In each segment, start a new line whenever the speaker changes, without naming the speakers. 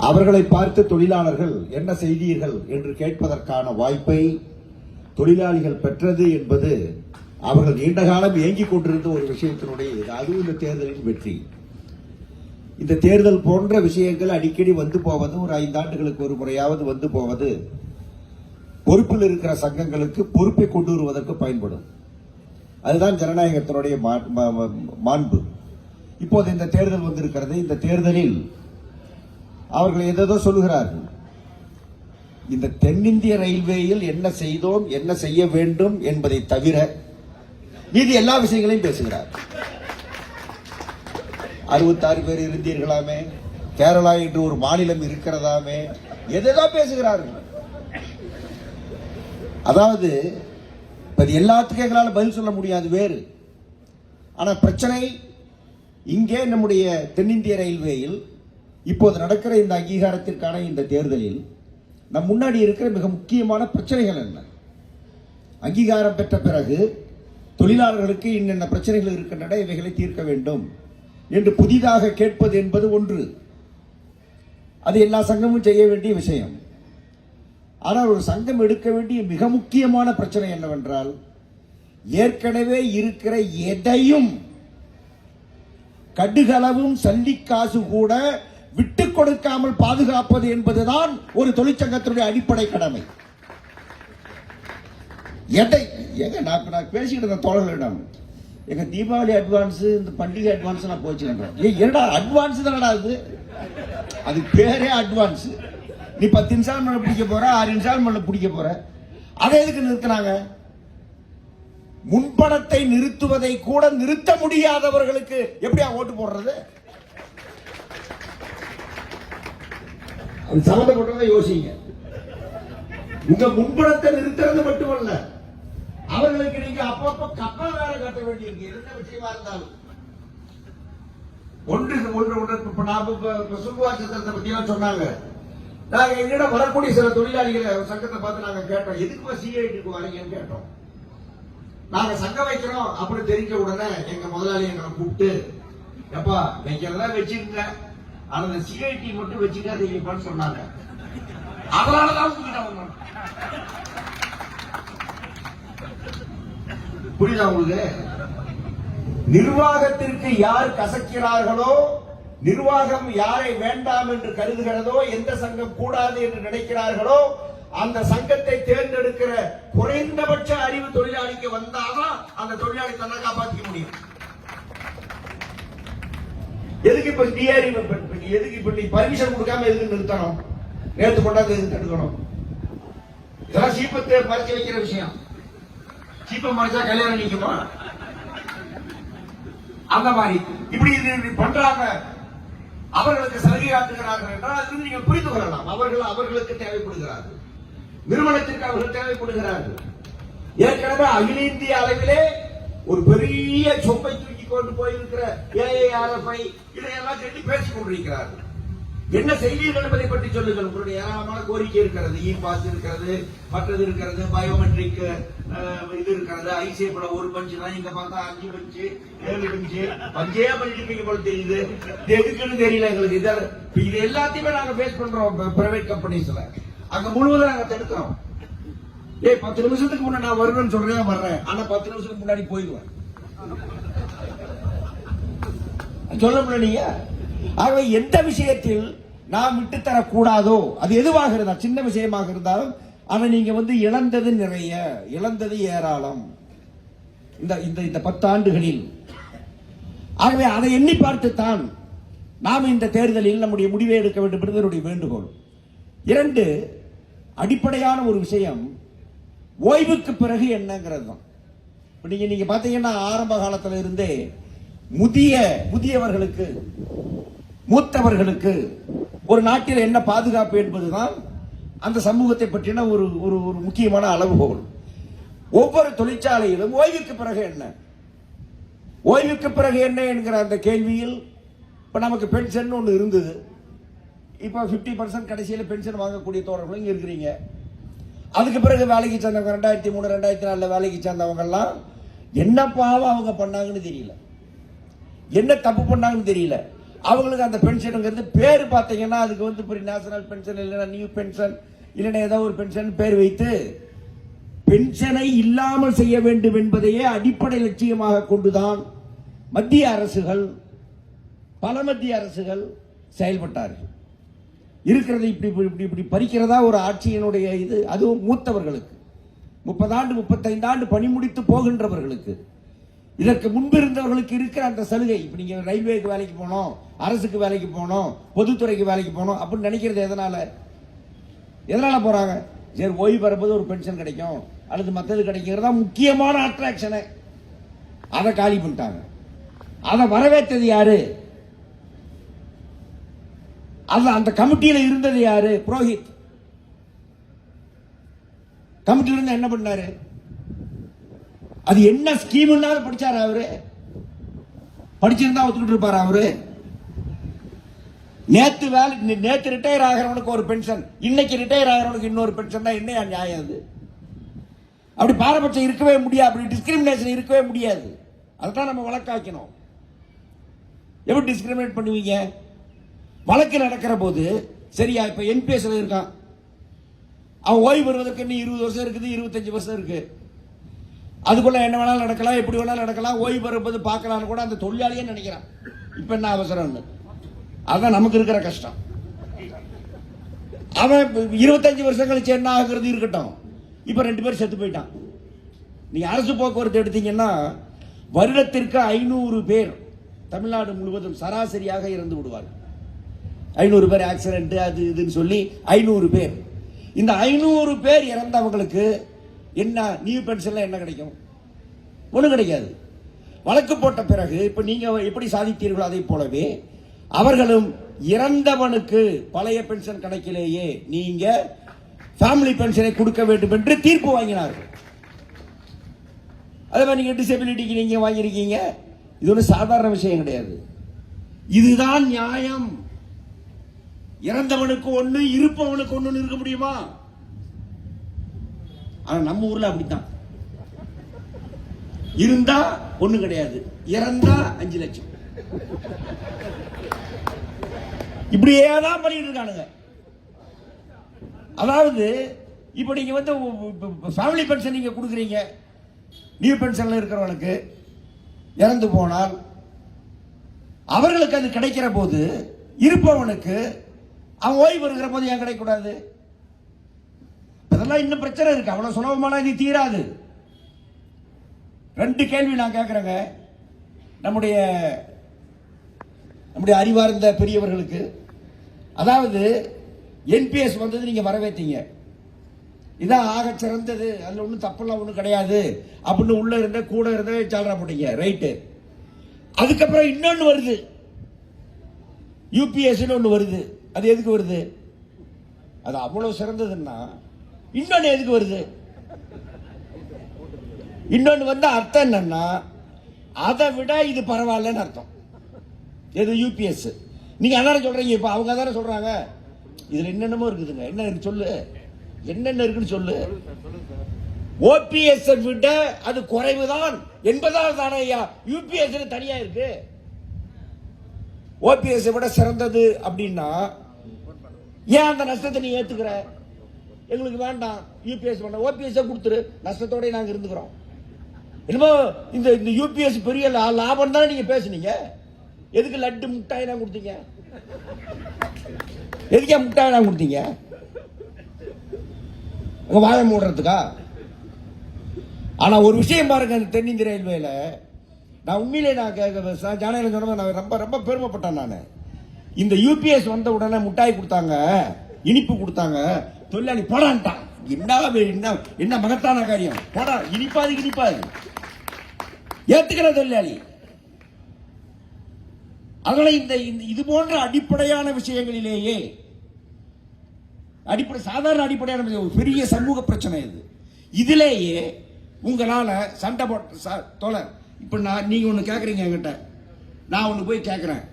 அவர்களை பார்த்து தொழிலாளர்கள் என்ன செய்தீர்கள் என்று கேட்பதற்கான வாய்ப்பை தொழிலாளிகள் பெற்றது என்பது அவர்கள் நீண்ட காலம் ஏங்கிக் கொண்டிருந்த ஒரு விஷயத்தினுடைய இது. அதுவும் இந்த தேர்தலின் வெற்றி. இந்த தேர்தல் போன்ற விஷயங்கள் அடிக்கடி வந்து போவது ஒரு ஐந்தாண்டுகளுக்கு ஒரு முறையாவது வந்து போவது பொறுப்பில் இருக்கிற சங்கங்களுக்கு பொறுப்பை கொண்டு வருவதற்கு பயன்படும். அதுதான் ஜனநாயகத்தினுடைய மா- மா- மாண்பு. இப்போது இந்த தேர்தல் வந்திருக்கிறது. இந்த தேர்தலில் அவர்கள் எதோ சொல்லுகிறார்கள். இந்த தென்னிந்திய ரயில்வேயில் என்ன செய்தோம் என்ன செய்ய வேண்டும் என்பதை தவிர மீதி எல்லா விஷயங்களையும் பேசுகிறார். அறுபத்தாறு பேர் இருந்தீர்களாமே கேரளா என்று ஒரு மாநிலம் இருக்கிறதாமே எதெல்லாம் பேசுகிறார்கள். அதாவது இப்போ எல்லாத்துக்கும் எங்களால் பதில் சொல்ல முடியாது வேறு. ஆனால் பிரச்சனை இங்கே நம்முடைய தென்னிந்திய ரயில்வேயில் இப்போது நடக்கிற இந்த அங்கீகாரத்திற்கான இந்த தேர்தலில் நம் முன்னாடி இருக்கிற மிக முக்கியமான பிரச்சனைகள் என்ன? அங்கீகாரம் பெற்ற பிறகு தொழிலாளர்களுக்கு இன்னென்ன பிரச்சனைகள் இருக்கின்றன இவைகளை தீர்க்க வேண்டும் என்று புதிதாக கேட்பது என்பது ஒன்று. அது எல்லா சங்கமும் செய்ய வேண்டிய விஷயம். ஆனால் ஒரு சங்கம் எடுக்க வேண்டிய மிக முக்கியமான பிரச்சனை என்னவென்றால் ஏற்கனவே இருக்கிற எதையும் கடுகளவும் சல்லிக்காசு கூட விட்டு கொடுக்காமல் பாதுகாப்பது என்பதுதான் ஒரு தொழிற்சங்கத்தினுடைய அடிப்படை கடமை. எதை எங்க நான் நான் பேசிக்கிட்டு இருந்த தோழர்களிடம் எங்க தீபாவளி அட்வான்ஸ் இந்த பண்டிகை அட்வான்ஸ் நான் போச்சுக்கிறேன் ஏய் என்னடா அட்வான்ஸ் தானடா அது? அது பேரே அட்வான்ஸ் நீ பத்து இன்ஸ்டால்மெண்ட் பிடிக்க போற ஆறு இன்ஸ்டால்மெண்ட் பிடிக்க போற. அதை எதுக்கு நிறுத்தினாங்க? முன்பணத்தை நிறுத்துவதை கூட நிறுத்த முடியாதவர்களுக்கு எப்படியா ஓட்டு போடுறது? அது சம்பந்தப்பட்டதை யோசிங்க. உங்க முன்பணத்தை நிறுத்துறது மட்டுமல்ல. அவர்களுக்கு நீங்க அப்பப்ப கப்பல் வேற கட்ட வேண்டியிருக்கு. எந்த விஷயமா இருந்தாலும். ஒன்று ஒன்று ஒன்று. இப்ப நாம இப்ப சுகுவா சத்திரத்தை பத்தி எல்லாம் சொன்னாங்க. நாங்க என்னிடம் வரக்கூடிய சில தொழிலாளிகளை சங்கத்தை பார்த்து நாங்க கேட்டோம். எதுக்கு சிஐடிக்கு வரீங்கன்னு கேட்டோம். நாங்க சங்கம் வைக்கிறோம் அப்படின்னு தெரிஞ்ச உடனே எங்க முதலாளி எங்களை கூப்பிட்டு எப்பா வைக்கிறதா வச்சிருந்தேன் ஆனா இந்த சிஐடி மட்டும் வச்சுக்காதீங்கப்பான்னு சொன்னாங்க. அதனாலதான் உங்ககிட்ட புரியுதா உங்களுக்கு? நிர்வாகத்திற்கு யார் கசக்கிறார்களோ நிர்வாகம் யாரை வேண்டாம் என்று கருதுகிறதோ எந்த சங்கம் கூடாது என்று நினைக்கிறார்களோ அந்த சங்கத்தை தேர்ந்தெடுக்கிற குறைந்தபட்ச அறிவு தொழிலாளிக்கு வந்தாதான் அந்த தொழிலாளி தன்னை காப்பாற்றிக்க முடியும். எதுக்கு இப்ப டிஆர்இ எதுக்கு இப்ப நீ பர்மிஷன் கொடுக்காம எதுக்கு நிறுத்தணும்? நேத்து கொண்டாந்து எதுக்கு தடுக்கணும்? இதெல்லாம் சீப்பத்தை மறைச்சு வைக்கிற விஷயம். சீப்பை மறைச்சா கல்யாணம் நிக்குமா? அந்த மாதிரி. இப்படி இது பண்றாங்க. அவர்களுக்கு சலுகை ஆற்றுகிறார்கள் என்றால் அதிலிருந்து நீங்கள் புரிந்து கொள்ளலாம். அவர்கள் அவர்களுக்கு தேவைப்படுகிறார்கள். நிறுவனத்திற்கு அவர்கள் தேவைப்படுகிறார்கள். ஏற்கனவே அகில இந்திய அளவிலே ஒரு பெரிய சொப்பை தூக்கி கொண்டு போயிருக்கிற ஏஐஆர்எஃப்ஐ இதையெல்லாம் சொல்லி பேசிக் கொண்டிருக்கிறார்கள். என்ன செய்தீர்கள் என்பதை பற்றி சொல்லுங்கள். உங்களுடைய ஏராளமான கோரிக்கை இருக்கிறது. இ பாஸ் இருக்கிறது மற்றது இருக்கிறது பயோமெட்ரிக் இது இருக்கிறது. ஐசிஐ ஒரு பஞ்சு தான் இங்க பார்த்தா அஞ்சு பஞ்சு ஏழு பஞ்சு பஞ்சே பண்ணிட்டு போல தெரியுது. எதுக்குன்னு தெரியல எங்களுக்கு. இது இது எல்லாத்தையுமே நாங்க பேஸ் பண்றோம். பிரைவேட் கம்பெனிஸ்ல அங்க முழுவதும் நாங்க தடுக்கிறோம். ஏய் பத்து நிமிஷத்துக்கு முன்னாடி நான் வருவேன்னு சொல்றேன் வர்றேன். ஆனா பத்து நிமிஷத்துக்கு முன்னாடி போயிடுவேன். சொல்ல முடியல ஆகவே எந்த விஷயத்தில் நாம் விட்டு தரக்கூடாதோ அது எதுவாக இருந்தால் சின்ன விஷயமாக இருந்தாலும் அதை நீங்க வந்து இழந்தது நிறைய இழந்தது ஏராளம். இந்த இந்த இந்த பத்தாண்டுகளில். ஆகவே அதை எண்ணி பார்த்துத்தான் நாம் இந்த தேர்தலில் நம்முடைய முடிவை எடுக்க வேண்டும் என்பது என்னுடைய வேண்டுகோள். இரண்டு அடிப்படையான ஒரு விஷயம் ஓய்வுக்கு பிறகு என்னங்கிறது தான். இப்ப நீங்க நீங்க பாத்தீங்கன்னா ஆரம்ப காலத்துல இருந்தே முதிய முதியவர்களுக்கு மூத்தவர்களுக்கு ஒரு நாட்டில் என்ன பாதுகாப்பு என்பதுதான் அந்த சமூகத்தை பற்றின ஒரு ஒரு ஒரு முக்கியமான அளவுகோல். ஒவ்வொரு தொழிற்சாலையிலும் ஓய்வுக்கு பிறகு என்ன? ஓய்வுக்கு பிறகு என்ன என்கிற அந்த கேள்வியில் இப்போ நமக்கு பென்ஷன் ஒன்று இருந்தது. இப்போ 50% பர்சன்ட் கடைசியில் பென்ஷன் வாங்கக்கூடிய தோழர்களும் இங்கே இருக்கிறீங்க. அதுக்கு பிறகு வேலைக்கு சேர்ந்தவங்க ரெண்டாயிரத்தி மூணு ரெண்டாயிரத்தி நாலில் வேலைக்கு சேர்ந்தவங்கெல்லாம் என்ன பாவம் அவங்க பண்ணாங்கன்னு தெரியல. என்ன தப்பு பண்ணாங்கன்னு தெரியல.
அவங்களுக்கு அந்த பென்ஷனுங்கிறது பேர் பார்த்தீங்கன்னா அதுக்கு வந்து இப்படி நேஷனல் பென்ஷன் இல்லைன்னா நியூ பென்ஷன் இல்லைன்னா ஏதோ ஒரு பென்ஷன் பேர் வைத்து பென்ஷனை இல்லாமல் செய்ய வேண்டும் என்பதையே அடிப்படை லட்சியமாக கொண்டுதான் மத்திய அரசுகள் பல மத்திய அரசுகள் செயல்பட்டார்கள். இருக்கிறது இப்படி இப்படி இப்படி இப்படி பறிக்கிறதா ஒரு ஆட்சியினுடைய இது அதுவும் மூத்தவர்களுக்கு. முப்பதாண்டு முப்பத்தைந்து ஆண்டு பணி முடித்து போகின்றவர்களுக்கு. இதற்கு முன்பு இருந்தவர்களுக்கு இருக்கிற அந்த சலுகை. இப்ப நீங்க ரயில்வேக்கு வேலைக்கு போனோம் அரசுக்கு வேலைக்கு போனோம் பொதுத்துறைக்கு வேலைக்கு போனோம் அப்படின்னு நினைக்கிறது எதனால? எதனால போறாங்க? சரி ஓய்வு பெறும்போது ஒரு பென்ஷன் கிடைக்கும். அல்லது மற்றது கிடைக்கிறதா முக்கியமான அட்ராக்ஷனு அதை காலி பண்ணிட்டாங்க. அதை வரவேற்றது யாரு? அது அந்த கமிட்டியில் இருந்தது யாரு? புரோஹித். கமிட்டியில் இருந்து என்ன பண்ணாரு? அது என்ன ஸ்கீம்னா படிச்சார் அவரு? படிச்சிருந்தா ஒத்துக்கிட்டு இருப்பார் அவரு? நேத்து வேலை நேத்து ரிட்டையர் ஆகிறவனுக்கு ஒரு பென்ஷன் இன்னைக்கு ரிட்டையர் ஆகிறவனுக்கு இன்னொரு பென்ஷன் தான். என்ன நியாயம் அது? அப்படி பாரபட்சம் இருக்கவே முடியாது. அப்படி டிஸ்கிரிமினேஷன் இருக்கவே முடியாது. அதுதான் நம்ம வழக்காக்கணும் எப்படி டிஸ்கிரிமினேட் பண்ணுவீங்க? வழக்கு நடக்கிற போது சரியா இப்ப என்பிஎஸ்ல இருக்கான். அவன் ஓய்வு பெறுவதற்கு இன்னும் இருபது வருஷம் இருக்குது இருபத்தஞ்சு வருஷம் இருக்குது அதுக்குள்ள என்ன வேணாலும் நடக்கலாம் எப்படி வேணாலும் நடக்கலாம் ஓய்வு பெறும்போது பார்க்கலாம்னு கூட அந்த தொழிலாளியே நினைக்கிறான். இப்ப என்ன அவசரம்னு அதுதான் நமக்கு இருக்கிற கஷ்டம். அவன் இருபத்தஞ்சு வருஷம் கழிச்சு என்ன ஆகுறது இருக்கட்டும். இப்ப ரெண்டு பேரும் செத்து போயிட்டான். நீ அரசு போக்குவரத்து எடுத்தீங்கன்னா வருடத்திற்கு ஐநூறு பேர் தமிழ்நாடு முழுவதும் சராசரியாக இறந்து விடுவார்கள். ஐநூறு பேர் ஆக்சிடென்ட் அது இதுன்னு சொல்லி ஐநூறு பேர். இந்த ஐநூறு பேர் இறந்தவங்களுக்கு என்ன நியூ பென்ஷன்ல என்ன கிடைக்கும்? ஒன்றும் கிடைக்காது. வழக்கு போட்ட பிறகு இப்போ நீங்க எப்படி சாதித்தீர்களோ அதை போலவே அவர்களும் இறந்தவனுக்கு பழைய பென்ஷன் கணக்கிலேயே நீங்க ஃபேமிலி பென்ஷனை கொடுக்க வேண்டும் என்று தீர்ப்பு வாங்கினார்கள். அதே மாதிரி நீங்க டிசபிலிட்டிக்கு நீங்க வாங்கியிருக்கீங்க. இது ஒரு சாதாரண விஷயம் கிடையாது. இதுதான் நியாயம். இறந்தவனுக்கு ஒன்று இருப்பவனுக்கு ஒன்று இருக்க முடியுமா? ஆனா நம்ம ஊர்ல அப்படித்தான். இருந்தா ஒண்ணு கிடையாது. இறந்தா அஞ்சு லட்சம். இப்படியே தான் பண்ணிட்டு இருக்கானுங்க. அதாவது இப்ப நீங்க வந்து ஃபேமிலி பென்ஷன் நீங்க கொடுக்குறீங்க. நியூ பென்ஷன்ல இருக்கிறவனுக்கு இறந்து போனால் அவர்களுக்கு அது கிடைக்கிற போது இருப்பவனுக்கு அவன் ஓய்வு இருக்கிற போது ஏன் கிடைக்கக்கூடாது? அதெல்லாம் இன்னும் பிரச்சனை இருக்கு. அவ்வளவு சுலபமான இது தீராது. ரெண்டு கேள்வி நான் கேட்குறேங்க நம்முடைய நம்முடைய அறிவார்ந்த பெரியவர்களுக்கு. அதாவது என்பிஎஸ் வந்தது நீங்க வரவேற்றீங்க இதான் ஆக சிறந்தது. அதுல ஒன்றும் தப்பெல்லாம் ஒன்றும் கிடையாது. அப்படின்னு உள்ள இருந்த கூட இருந்த சால்ரா போட்டீங்க. ரைட்டு அதுக்கப்புறம் இன்னொன்னு வருது. யூபிஎஸ்ன்னு ஒன்று வருது. அது எதுக்கு வருது? அது அவ்வளோ சிறந்ததுன்னா இன்னொன்று எதுக்கு வருது? இன்னொன்று வந்து அர்த்தம் என்னன்னா அதை விட இது பரவாயில்லன்னு அர்த்தம். எது யூபிஎஸ் நீங்க அதான சொல்றீங்க இப்ப அவங்க தானே சொல்றாங்க? இதுல என்னென்னமோ இருக்குதுங்க. என்ன இருக்கு சொல்லு. என்னென்ன இருக்குன்னு சொல்லு. ஓபிஎஸ் விட அது குறைவு தான் என்பதால் தானே ஐயா யூபிஎஸ் தனியா இருக்கு. ஓபிஎஸ் விட சிறந்தது அப்படின்னா ஏன் அந்த நஷ்டத்தை நீ ஏத்துக்கிற? எங்களுக்கு வேண்டாம். யூபிஎஸ் வேண்டாம். ஓபிஎஸ் கொடுத்துரு. நஷ்டத்தோட நாங்க இருந்துக்கிறோம். என்னமோ இந்த இந்த யூபிஎஸ் பெரிய லா- லாபம் தானே நீங்க பேசுனீங்க? எதுக்கு லட்டு முட்டாய் நான் கொடுத்தீங்க? எதுக்கே முட்டாய் நான் கொடுத்தீங்க? உங்க வாயை மூடுறதுக்கா? ஆனா ஒரு விஷயம் பாருங்க அந்த தென்னிந்திய ரயில்வேல. நான் உண்மையிலே நான் கேட்க ஜானகிரி சொன்ன நான் ரொம்ப ரொம்ப பெருமைப்பட்டேன் நான். இந்த யூபிஎஸ் வந்த உடனே முட்டாய் கொடுத்தாங்க. இனிப்பு கொடுத்தாங்க. தொழிலாளி போடான்ட்டான் என்ன என்ன என்ன மகத்தான காரியம். போடா இனிப்பாது இனிப்பாது ஏத்துக்கிற தொழிலாளி. அதனால இந்த இந்த- இது போன்ற அடிப்படையான விஷயங்களிலேயே அடிப்படை சாதாரண அடிப்படையான விஷயம், பெரிய சமூக பிரச்சனை இது இதிலேயே உங்களால சண்டை போட்ட ச- தோழர் இப்ப நான் நீங்க ஒண்ணு கேக்குறீங்க என்கிட்ட. நான் ஒண்ணு போய் கேக்குறேன்.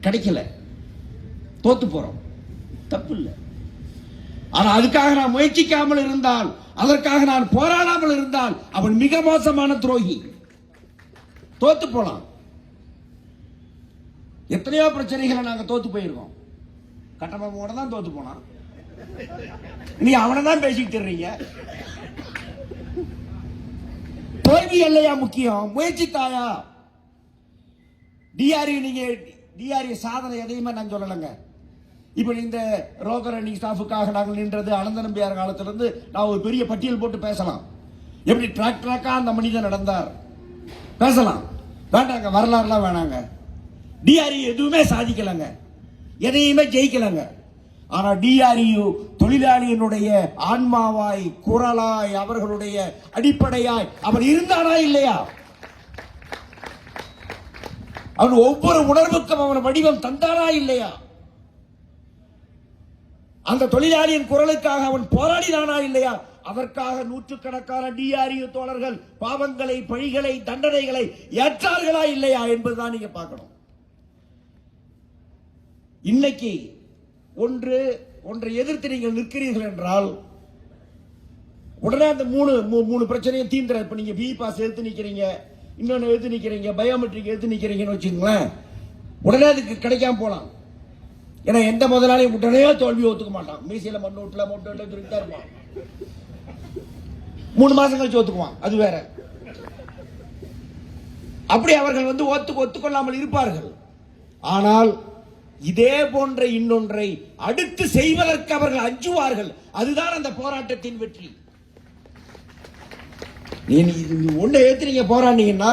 கிடைக்கல. தோத்து போறோம். தப்பு இல்லை ஆனால் அதுக்காக நான் முயற்சிக்காமல் இருந்தால் அதற்காக நான் போராடாமல் இருந்தால் அவன் மிக மோசமான துரோகி. தோத்து போலாம். எத்தனையோ பிரச்சனைகளை நாங்கள் தோத்து போயிருக்கோம். கட்டமைப்போட தான் தோத்து போனான். நீ அவனை தான் பேசிக்கிட்டு இருக்கீங்க தோல்வி இல்லையா முக்கியம்? முயற்சி தாயா டிஆர்இ நீங்க டிஆர்இ சாதனை எதையுமே நான் சொல்லலைங்க. இப்போ இந்த ரோகர் ரன்னிங் ஸ்டாஃபுக்காக நாங்கள் நின்றது அனந்த நம்பியார் காலத்திலிருந்து நான் ஒரு பெரிய பட்டியல் போட்டு பேசலாம். எப்படி ட்ராக் ட்ராக்காக அந்த மனிதன் நடந்தார்? பேசலாம். வேண்டாங்க வரலாறுலாம் வேணாங்க. டிஆர்இ எதுவுமே சாதிக்கலைங்க. எதையுமே ஜெயிக்கலைங்க. ஆனால் டிஆர்இயு தொழிலாளியினுடைய ஆன்மாவாய் குரலாய் அவர்களுடைய அடிப்படையாய் அவர் இருந்தானா இல்லையா? அவன் ஒவ்வொரு உணர்வுக்கும் அவன் வடிவம் தந்தாரா இல்லையா? அந்த தொழிலாளியின் குரலுக்காக அவன் போராடினானா இல்லையா? அதற்காக நூற்றுக்கணக்கான டிஆர்யூ தோழர்கள் பாவங்களை பழிகளை தண்டனைகளை ஏற்றார்களா இல்லையா என்பதுதான் நீங்க பார்க்கணும். இன்னைக்கு ஒன்று ஒன்றை எதிர்த்து நீங்கள் நிற்கிறீர்கள் என்றால் உடனே அந்த மூணு மூ- மூணு பிரச்சனையும் தீந்துற இப்ப நீங்க பி பாஸ் எடுத்து நிக்கிறீங்க இன்னொன்னு எடுத்து நிக்கிறீங்க பயோமெட்ரிக் எடுத்து நிக்கிறீங்கன்னு வச்சுங்களேன் உடனே அதுக்கு கிடைக்காம போலாம். ஏன்னா எந்த முதலாளியும் உடனே தோல்வி ஒத்துக்க மாட்டான். மீசையில மண் விட்டுல மொட்டை விட்டுல திருத்தா இருப்பான். மூணு மாசம் கழிச்சு ஒத்துக்குவான். அது வேற. அப்படி அவர்கள் வந்து ஒத்து ஒத்துக்கொள்ளாமல் இருப்பார்கள். ஆனால் இதே போன்ற இன்னொன்றை அடுத்து செய்வதற்கு அவர்கள் அஞ்சுவார்கள். அதுதான் அந்த போராட்டத்தின் வெற்றி. நீ இது ஏத்து நீங்க போராடினீங்கன்னா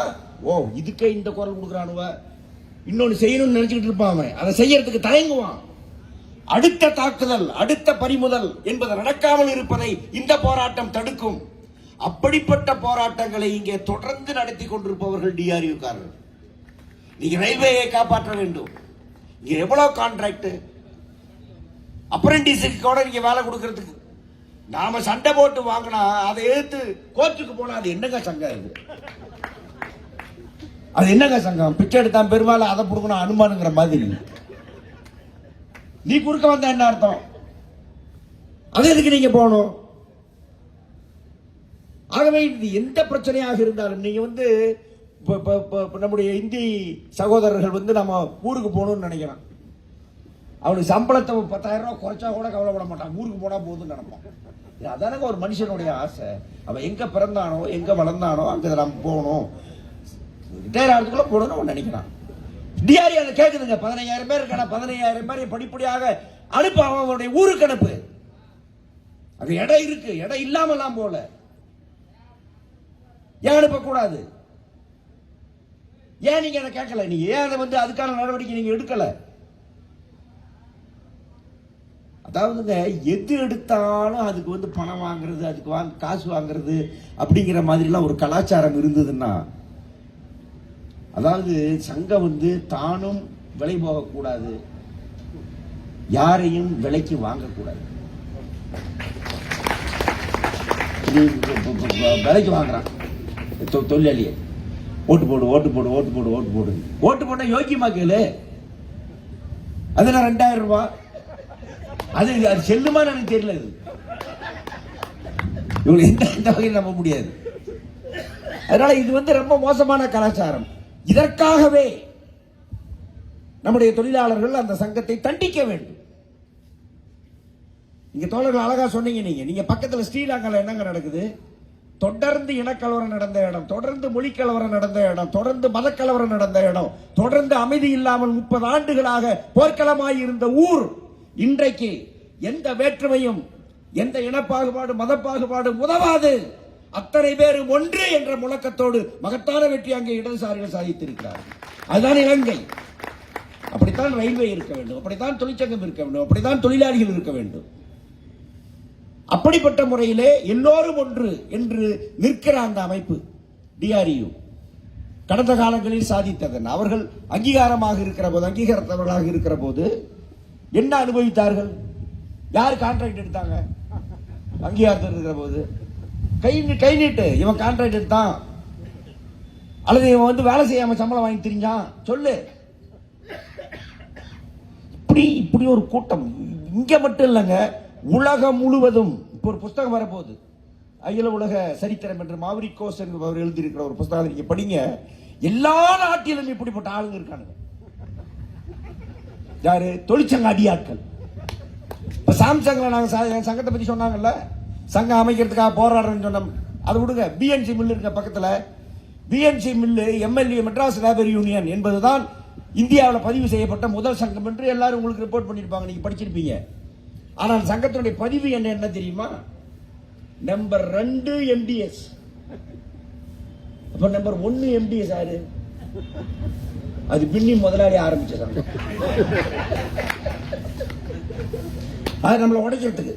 ஓ இதுக்கே இந்த குரல் கொடுக்குறானுவ. இன்னொன்னு செய்யணும்னு நினைச்சுக்கிட்டு இருப்பான் அவன். அதை செய்யறதுக்கு தயங்குவான். அடுத்த தாக்குதல் அடுத்த பறிமுதல் என்பது நடக்காமல் இருப்பதை இந்த போராட்டம் தடுக்கும். அப்படிப்பட்ட போராட்டங்களை இங்கே தொடர்ந்து நடத்தி கொண்டிருப்பவர்கள் டிஆர்யூக்காரர்கள். நீங்க ரயில்வேயை காப்பாற்ற வேண்டும். இங்க எவ்வளவு கான்ட்ராக்ட் அப்ரெண்டிஸுக்கு கூட நீங்க வேலை கொடுக்கறதுக்கு. நாம சண்டை போட்டு வாங்கினா அதை எடுத்து கோர்ட்டுக்கு போனா அது என்னங்க சங்கம் இது? அது என்னங்க சங்கம்? பிச்சை எடுத்தான் பெருமாள் அதை கொடுக்கணும் அனுமானுங்கிற மாதிரி. நீ குறுக்க வந்தா என்ன அர்த்தம்? அது எதுக்கு நீங்க போகணும்? ஆகவே இது எந்த பிரச்சனையாக இருந்தாலும் நீங்க வந்து நம்முடைய இந்தி சகோதரர்கள் வந்து நம்ம ஊருக்கு போகணும்னு நினைக்கிறான் அவனுக்கு சம்பளத்தை பத்தாயிரம் ரூபாய் குறைச்சா கூட கவலைப்பட மாட்டான். ஊருக்கு போனா போதும்னு நினைப்பான். அதானங்க ஒரு மனுஷனுடைய ஆசை. அவன் எங்க பிறந்தானோ எங்க வளர்ந்தானோ அங்க நம்ம போகணும். ரிட்டையர் ஆகிறதுக்குள்ள போடணும்னு நினைக்கிறான். டிஆர்இ அதை கேட்குதுங்க பதினையாயிரம் பேர் இருக்கான? பதினையாயிரம் பேரை படிப்படியாக அனுப்ப அவனுடைய ஊருக்கு அனுப்பு. அது இடம் இருக்கு. இடம் இல்லாமலாம் போல. ஏன் அனுப்பக்கூடாது? ஏன் நீங்க அதை கேட்கல? நீங்க ஏன் அதை வந்து அதுக்கான நடவடிக்கை நீங்க எடுக்கல? அதாவதுங்க எது எடுத்தாலும் அதுக்கு வந்து பணம் வாங்குறது அதுக்கு வாங்க காசு வாங்குறது அப்படிங்கிற மாதிரிலாம் ஒரு கலாச்சாரம் இருந்ததுன்னா அதாவது சங்கம் வந்து தானும் விலை போகக்கூடாது யாரையும் விலைக்கு வாங்கக்கூடாது. விலைக்கு வாங்குறான். தொ- தொழிலாளியை. ஓட்டு போடு ஓட்டு போடு ஓட்டு போடு ஓட்டு போடு ஓட்டு போட யோக்கியமா கேளு. அதுல ரெண்டாயிரம் ரூபாய் அது அது செல்லுமான்னு எனக்கு தெரியல இது. இவங்களை எந்த எந்த வகையில் நம்ப முடியாது. அதனால இது வந்து ரொம்ப மோசமான கலாச்சாரம். இதற்காகவே நம்முடைய தொழிலாளர்கள் அந்த சங்கத்தை தண்டிக்க வேண்டும். இங்க தோழர்கள் அழகா சொன்னீங்க நீங்க. நீங்க பக்கத்துல ஸ்ரீலங்கால என்னங்க நடக்குது? தொடர்ந்து இனக்கலவரம் நடந்த இடம் தொடர்ந்து மொழி கலவரம் நடந்த இடம் தொடர்ந்து மதக்கலவரம் நடந்த இடம் தொடர்ந்து அமைதி இல்லாமல் முப்பது ஆண்டுகளாக போர்க்களமாய் இருந்த ஊர் இன்றைக்கு எந்த வேற்றுமையும் எந்த இனப்பாகுபாடு மதப்பாகுபாடு உதவாது. அத்தனை பேரும் ஒன்று என்ற முழக்கத்தோடு மகத்தான வெற்றி அங்கே இடதுசாரிகள் சாதித்திருக்கிறார்கள். அதுதான் இலங்கை. அப்படித்தான் ரயில்வே இருக்க வேண்டும். அப்படித்தான் தொழிற்சங்கம் இருக்க வேண்டும். அப்படித்தான் தொழிலாளிகள் இருக்க வேண்டும். அப்படிப்பட்ட முறையிலே எல்லோரும் ஒன்று என்று நிற்கிற அந்த அமைப்பு டிஆர்இயூ கடந்த காலங்களில் சாதித்ததன். அவர்கள் அங்கீகாரமாக இருக்கிற போது அங்கீகாரத்தவர்களாக இருக்கிற போது என்ன அனுபவித்தார்கள்? யார் கான்ட்ராக்ட் எடுத்தாங்க? அங்கீகாரத்தில் இருக்கிற போது. கை கை நீட்டு. இவன் கான்ட்ராக்ட் எடுத்தான் அல்லது இவன் வந்து வேலை செய்யாம சம்பளம் வாங்கி திரிஞ்சான். சொல்லு. இப்படி இப்படி ஒரு கூட்டம். இங்க மட்டும் இல்லைங்க. உலகம் முழுவதும். இப்போ ஒரு புஸ்தகம் வரப்போகுது. அகில உலக சரித்திரம் என்று மாவுரி கோஸ் என்பவர் எழுதியிருக்கிற ஒரு புஸ்தகம் நீங்க படிங்க. எல்லா நாட்டிலும் இப்படிப்பட்ட ஆளுங்க இருக்கானுங்க. யாரு? தொழிற்சங்க அடியாட்கள். இப்ப சாம்சங்ல நாங்க சங்கத்தை பத்தி சொன்னாங்கல்ல? சங்கம் அமைக்கிறதுக்காக போராடுறேன்னு சொன்னோம் அதை விடுங்க. பிஎன்சி மில் இருக்க பக்கத்தில் BNC mill MLA Madras Labour Union என்பதுதான் இந்தியாவில் பதிவு செய்யப்பட்ட முதல் சங்கம் என்று எல்லாரும் உங்களுக்கு ரிப்போர்ட் பண்ணியிருப்பாங்க. நீங்கள் படிச்சிருப்பீங்க. ஆனால் சங்கத்தினுடைய பதிவு என்ன என்ன தெரியுமா? நம்பர் ரெண்டு எம்டிஎஸ் அப்ப நம்பர் ஒன்னு எம்டிஎஸ் ஆறு அது பின்னி முதலாளி ஆரம்பிச்சதாங்க அது நம்மளை உடைக்கிறதுக்கு.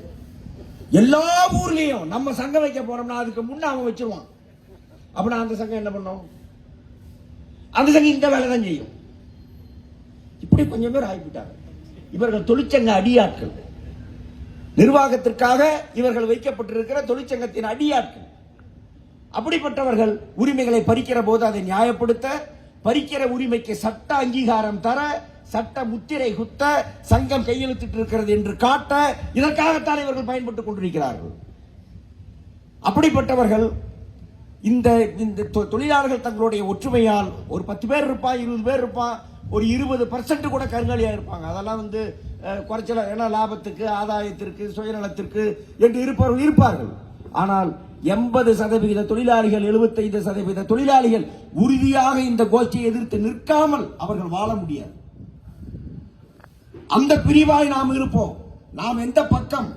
எல்லா ஊர்லயும் நம்ம சங்கம் வைக்க போறோம்னா அதுக்கு முன்ன அவன் வச்சிருவான். அப்படின்னா அந்த சங்கம் என்ன பண்ணும்? அந்த சங்கம் இந்த வேலை தான் செய்யும். இப்படி கொஞ்சம் பேர் ஆகிவிட்டாங்க இவர்கள் தொழிற்சங்க அடியாட்கள். நிர்வாகத்திற்காக இவர்கள் வைக்கப்பட்டிருக்கிற தொழிற்சங்கத்தின் அடியாட்கள். அப்படிப்பட்டவர்கள் உரிமைகளை பறிக்கிற போது அதை நியாயப்படுத்த பறிக்கிற உரிமைக்கு சட்ட அங்கீகாரம் தர சட்ட முத்திரை குத்த சங்கம் கையெழுத்திட்டு இருக்கிறது என்று காட்ட இதற்காகத்தான் இவர்கள் பயன்பட்டுக் கொண்டிருக்கிறார்கள். அப்படிப்பட்டவர்கள் இந்த இந்த தொ- தொழிலாளர்கள் தங்களுடைய ஒற்றுமையால் ஒரு பத்து பேர் இருப்பான் இருபது பேர் இருப்பான் ஒரு இருபது பர்சன்ட் கூட கருங்காலியாக இருப்பாங்க. அதெல்லாம் வந்து குறைச்சல ஏன்னா லாபத்துக்கு ஆதாயத்திற்கு சுயநலத்திற்கு என்று இருப்பவர்கள் இருப்பார்கள். ஆனால் எண்பது சதவிகித தொழிலாளிகள் 75% சதவீத தொழிலாளிகள் உறுதியாக இந்த கோஷ்டியை எதிர்த்து நிற்காமல் அவர்கள் வாழ முடியாது. அந்த பிரிவாய் நாம் இருப்போம். நாம் எந்த பக்கம்?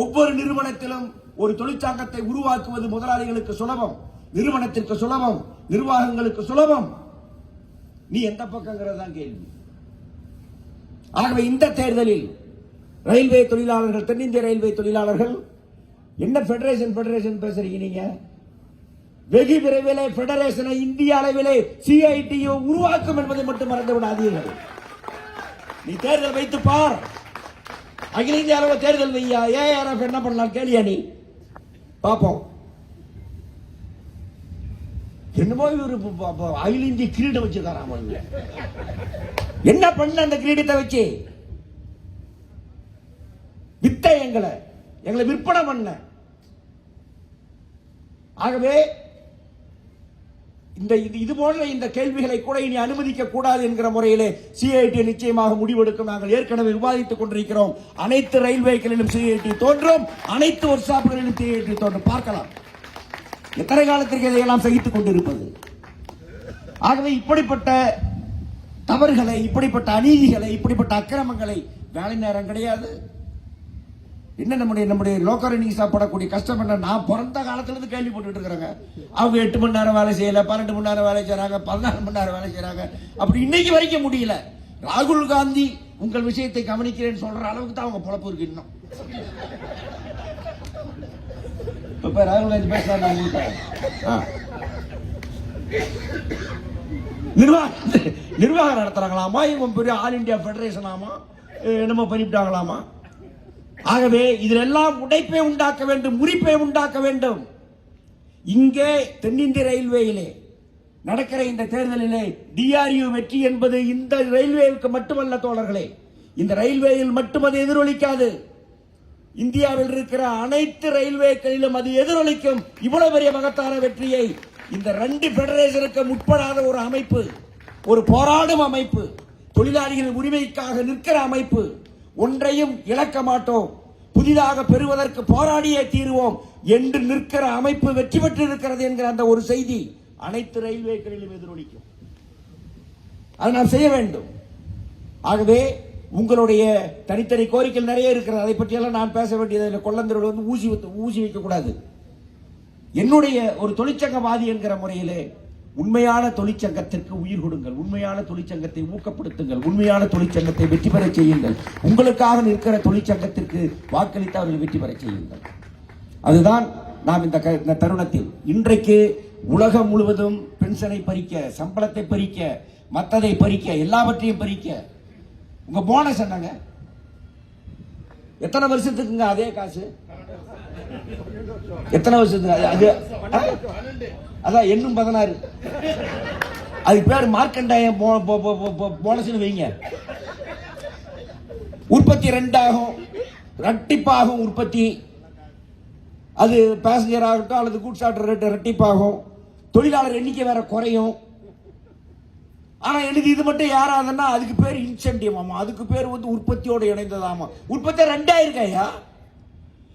ஒவ்வொரு நிறுவனத்திலும் ஒரு தொழிற்சங்கத்தை உருவாக்குவது முதலாளிகளுக்கு சுலபம் நிறுவனத்திற்கு சுலபம் நிர்வாகங்களுக்கு சுலபம். நீ எந்த பக்கங்கிறது தான் கேள்வி. ஆகவே இந்த தேர்தலில் ரயில்வே தொழிலாளர்கள் தென்னிந்திய ரயில்வே தொழிலாளர்கள் என்ன பெடரேஷன் பெடரேஷன் பேசுறீங்க நீங்க? வெகு விரைவிலே பெடரேஷனை இந்திய அளவிலே சிஐடியு உருவாக்கும் என்பதை மட்டும் மறந்து விடாதீர்கள் நீ தேர்தல் வைத்து பார். அகில இந்திய அளவில் தேர்தல் வையா? ஏஆர்எஃப் என்ன பண்ணலாம்? கேளியா நீ? பார்ப்போம் என்னமோ இவரு அகில இந்திய கிரீடம் வச்சு இங்க. என்ன பண்ண அந்த கிரீடத்தை வச்சு? வித்த எங்களை. எங்களை விற்பனை பண்ண ஆகவே இந்த இது இது போன்ற இந்த கேள்விகளை கூட இனி அனுமதிக்க கூடாது என்கிற முறையிலே சிஐடி நிச்சயமாக முடிவெடுக்கும். நாங்கள் ஏற்கனவே விவாதித்துக் கொண்டிருக்கிறோம். அனைத்து ரயில்வேக்களிலும் சிஐடி தோன்றும். அனைத்து ஒர்க் ஷாப்புகளிலும் சிஐடி தோன்றும். பார்க்கலாம். எத்தனை காலத்திற்கு இதையெல்லாம் சகித்துக் கொண்டிருப்பது? ஆகவே இப்படிப்பட்ட தவறுகளை இப்படிப்பட்ட அநீதிகளை இப்படிப்பட்ட அக்கிரமங்களை வேலை நேரம் கிடையாது. என்ன நம்முடைய நம்முடைய லோக்கரணி சாப்பிடக்கூடிய கஷ்டம் என்ன நான் பிறந்த காலத்துலேருந்து கேள்வி கேள்விப்பட்டுட்டு இருக்கிறேங்க. அவங்க எட்டு மணி நேரம் வேலை செய்யல பன்னெண்டு மணி நேரம் வேலை செய்கிறாங்க பதினாலு மணி நேரம் வேலை செய்கிறாங்க அப்படி இன்னைக்கு வரைக்கும் முடியல. ராகுல் காந்தி உங்கள் விஷயத்தை கவனிக்கிறேன்னு சொல்கிற அளவுக்கு தான் அவங்க பொழப்பு இருக்கு இன்னும். இப்போ ராகுல் காந்தி பேசுறாங்க நிர்வாக ஆ. நிர்வாகம் நிர்வாகம் இவன் பெரிய ஆல் இந்தியா ஃபெடரேஷனாகமா என்னமோ பண்ணிவிட்டாங்களாமா? ஆகவே இதில் எல்லாம் உடைப்பை உண்டாக்க வேண்டும் முறிப்பை உண்டாக்க வேண்டும். இங்கே தென்னிந்திய ரயில்வேயிலே நடக்கிற இந்த தேர்தலிலே டிஆர்யூ வெற்றி என்பது இந்த ரயில்வேவுக்கு மட்டுமல்ல தோழர்களே. இந்த ரயில்வேயில் மட்டும் அது எதிரொலிக்காது. இந்தியாவில் இருக்கிற அனைத்து ரயில்வேக்களிலும் அது எதிரொலிக்கும். இவ்வளவு பெரிய மகத்தான வெற்றியை இந்த ரெண்டு பெடரேஷனுக்கு முற்படாத ஒரு அமைப்பு ஒரு போராடும் அமைப்பு தொழிலாளிகளின் உரிமைக்காக நிற்கிற அமைப்பு ஒன்றையும் இழக்க மாட்டோம். புதிதாக பெறுவதற்கு போராடியே தீருவோம் என்று நிற்கிற அமைப்பு வெற்றி பெற்றிருக்கிறது என்கிற அந்த ஒரு செய்தி அனைத்து ரயில்வேக்களிலும் எதிரொலிக்கும். அதை நாம் செய்ய வேண்டும். ஆகவே உங்களுடைய தனித்தனி கோரிக்கை நிறைய இருக்கிறது. அதை பற்றியெல்லாம் நான் பேச வேண்டியது கொள்ளந்தரோடு வந்து ஊசி ஊசி வைக்கக்கூடாது என்னுடைய ஒரு தொழிற்சங்கவாதி என்கிற முறையிலே உண்மையான தொழிற்சங்கத்திற்கு உயிர் கொடுங்கள். உண்மையான தொழிற்சங்கத்தை ஊக்கப்படுத்துங்கள். உண்மையான தொழிற்சங்கத்தை வெற்றி பெற செய்யுங்கள். உங்களுக்காக நிற்கிற தொழிற்சங்கத்திற்கு வாக்களித்து அவர்கள் வெற்றி பெற செய்யுங்கள். அதுதான் நாம் இந்த க- இந்த தருணத்தில். இன்றைக்கு உலகம் முழுவதும் பென்ஷனை பறிக்க சம்பளத்தை பறிக்க மத்ததை பறிக்க எல்லாவற்றையும் பறிக்க உங்க போனஸ் என்னங்க? எத்தனை வருஷத்துக்குங்க அதே காசு? எத்தனை வருஷத்துக்கு? அது- அதான் எண்ணும் பதினாறு. அது பேர் மார்க்கண்டாயம் போ- போனஸ்னு வைங்க. உற்பத்தி ரெண்டாகும் ரெட்டிப்பாகும் உற்பத்தி. அது பேசஞ்சர் ஆகட்டும் அல்லது கூட்ஸ் ஆர்டர் ரேட்டு ரெட்டிப்பாகும் தொழிலாளர் எண்ணிக்கை வேற குறையும். ஆனால் எனக்கு இது மட்டும் யாராதுன்னா அதுக்கு பேர் இன்சென்டிவ் ஆமாம் அதுக்கு பேர் வந்து உற்பத்தியோடு இணைந்ததாமா. உற்பத்தி ரெண்டாயிருக்கா ஐயா?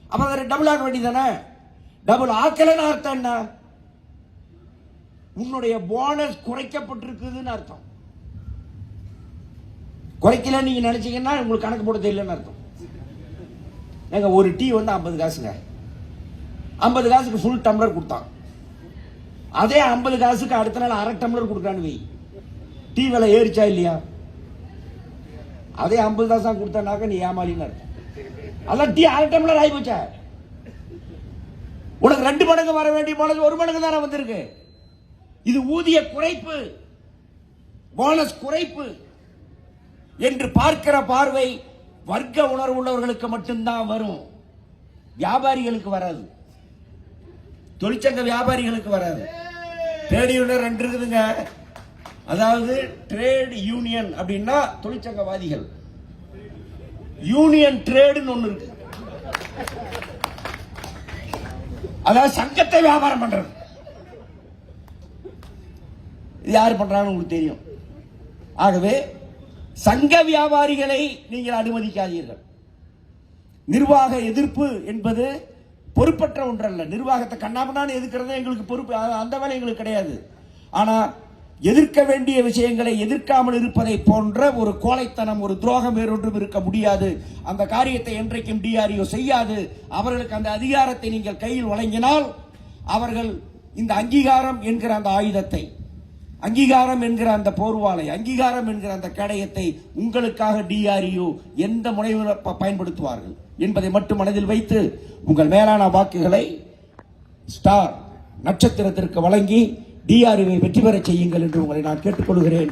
அதை டபுள் ஆக வேண்டியதானே டபுள் ஆக்கலைன்னு அர்த்தம் என்ன? உன்னுடைய போனஸ் குறைக்கப்பட்டிருக்குதுன்னு அர்த்தம். குறைக்கல நீங்க நினைச்சீங்கன்னா உங்களுக்கு கணக்கு போட தெரியலன்னு அர்த்தம். ஏங்க ஒரு டீ வந்து ஐம்பது காசுங்க. ஐம்பது காசுக்கு ஃபுல் டம்ளர் கொடுத்தான். அதே ஐம்பது காசுக்கு அடுத்த நாள் அரை டம்ளர் கொடுக்குறான்னு வை. டீ விலை ஏறிச்சா இல்லையா? அதே ஐம்பது காசா கொடுத்தானாக்க நீ ஏமாலின்னு அர்த்தம். அதான் டீ அரை டம்ளர் ஆகி போச்சா. உனக்கு ரெண்டு மடங்கு வர வேண்டிய போனது ஒரு மடங்கு தானே வந்திருக்கு. இது ஊதிய குறைப்பு போனஸ் குறைப்பு என்று பார்க்கிற பார்வை வர்க்க உணர்வு உள்ளவர்களுக்கு மட்டும்தான் வரும். வியாபாரிகளுக்கு வராது. தொழிற்சங்க வியாபாரிகளுக்கு வராது. ட்ரேட் யூனியன் ரெண்டு இருக்குதுங்க. அதாவது ட்ரேட் யூனியன் அப்படின்னா தொழிற்சங்கவாதிகள். யூனியன் ட்ரேடுன்னு ஒன்று இருக்கு. அதாவது சங்கத்தை வியாபாரம் பண்றது. இது யார் பண்ணுறான்னு உங்களுக்கு தெரியும். ஆகவே சங்க வியாபாரிகளை நீங்கள் அனுமதிக்காதீர்கள். நிர்வாக எதிர்ப்பு என்பது பொறுப்பற்ற ஒன்றல்ல. நிர்வாகத்தை கண்ணாமண்ணான்னு எதிர்க்கிறது எங்களுக்கு பொறுப்பு அந்த வேலை எங்களுக்கு கிடையாது. ஆனால் எதிர்க்க வேண்டிய விஷயங்களை எதிர்க்காமல் இருப்பதை போன்ற ஒரு கோழைத்தனம் ஒரு துரோகம் வேறொன்றும் இருக்க முடியாது. அந்த காரியத்தை என்றைக்கும் டிஆர்இஓ செய்யாது. அவர்களுக்கு அந்த அதிகாரத்தை நீங்கள் கையில் வழங்கினால் அவர்கள் இந்த அங்கீகாரம் என்கிற அந்த ஆயுதத்தை அங்கீகாரம் என்கிற அந்த போர்வாலை அங்கீகாரம் என்கிற அந்த கேடயத்தை உங்களுக்காக டிஆர்யூ எந்த முனைவில் ப- பயன்படுத்துவார்கள் என்பதை மட்டும் மனதில் வைத்து உங்கள் மேலான வாக்குகளை ஸ்டார் நட்சத்திரத்திற்கு வழங்கி டிஆர்யூவை வெற்றி பெறச் செய்யுங்கள் என்று உங்களை நான் கேட்டுக்கொள்கிறேன்.